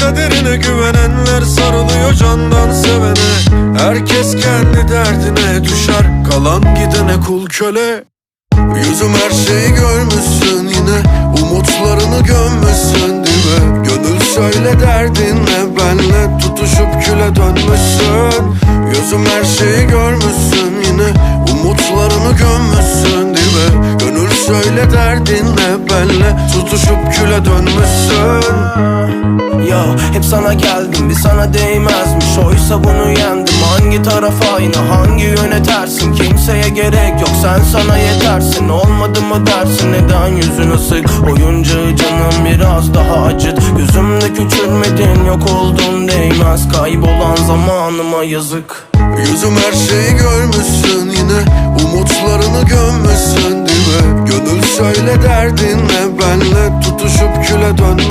Kaderine güvenenler sarılıyor candan sevene Herkes kendi derdine düşer Kalan gidene kul köle Yüzüm her şeyi görmüşsün yine Umutlarını gömmüşsün mi? Gönül söyle derdinle benle Tutuşup küle dönmüşsün Yüzüm her şeyi görmüşsün yine Umutlarını gömmüşsün mi? Gönül söyle derdinle benle Tutuşup küle dönmüşsün sana geldim bir sana değmezmiş. Oysa bunu yendim. Hangi taraf aynı? Hangi yöne tersin? Kimseye gerek yok. Sen sana yetersin. Olmadı mı dersin? Neden yüzün ısık? Oyuncağı canım biraz daha acıt. Gözümde küçülmedin yok oldun değmez. Kaybolan zamanıma yazık. Yüzüm her şeyi görmüşsün yine. Umutlarını gömmüşsün mi? Gönül söyle derdinle benle Tutuşup küle dönmüşsün